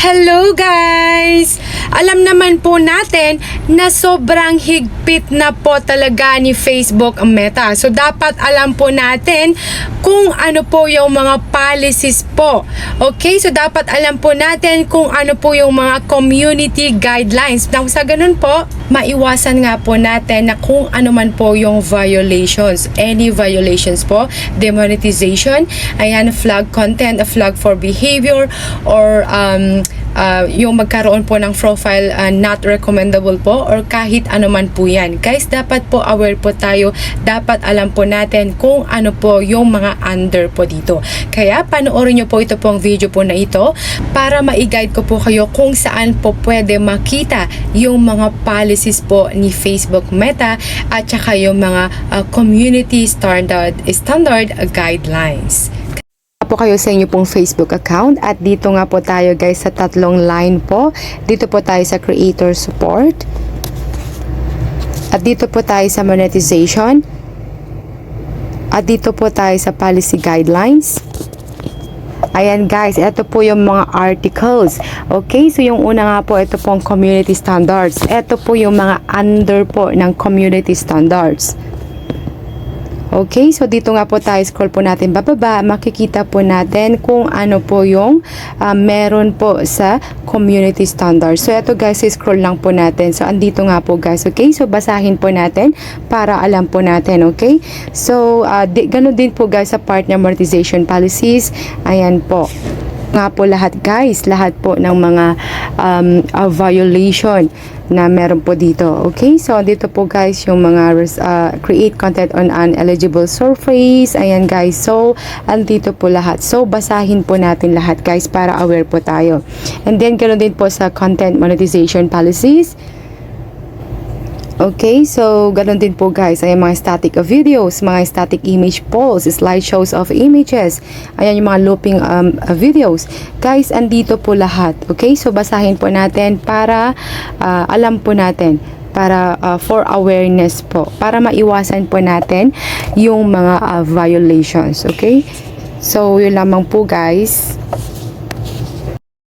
Hello guys! Alam naman po natin na sobrang higpit na po talaga ni Facebook ang meta. So dapat alam po natin kung ano po yung mga policies po. Okay? So dapat alam po natin kung ano po yung mga community guidelines. Nang sa ganun po, maiwasan nga po natin na kung ano man po yung violations. Any violations po, demonetization, ayan, flag content, a flag for behavior, or um, uh, yung magkaroon po ng profile uh, not recommendable po or kahit ano man po yan. Guys, dapat po aware po tayo. Dapat alam po natin kung ano po yung mga under po dito. Kaya panoorin nyo po ito pong video po na ito para ma-guide ko po kayo kung saan po pwede makita yung mga policies po ni Facebook Meta at saka yung mga uh, community standard standard guidelines kayo sa inyo pong Facebook account at dito nga po tayo guys sa tatlong line po. Dito po tayo sa creator support. At dito po tayo sa monetization. At dito po tayo sa policy guidelines. Ayan guys, ito po yung mga articles. Okay, so yung una nga po, ito pong community standards. Ito po yung mga under po ng community standards. Okay, so dito nga po tayo, scroll po natin bababa, makikita po natin kung ano po yung uh, meron po sa community standards. So ito guys, scroll lang po natin. So andito nga po guys, okay? So basahin po natin para alam po natin, okay? So uh, di, ganun din po guys sa partner monetization policies. Ayan po nga po lahat guys, lahat po ng mga um, uh, violation na meron po dito. Okay, so dito po guys yung mga uh, create content on uneligible surface. Ayan guys, so andito po lahat. So basahin po natin lahat guys para aware po tayo. And then ganoon din po sa content monetization policies. Okay, so ganun din po guys. Ayan mga static videos, mga static image polls, slideshows of images. Ayan yung mga looping um, videos. Guys, andito po lahat. Okay, so basahin po natin para uh, alam po natin para uh, for awareness po para maiwasan po natin yung mga uh, violations okay so yun lamang po guys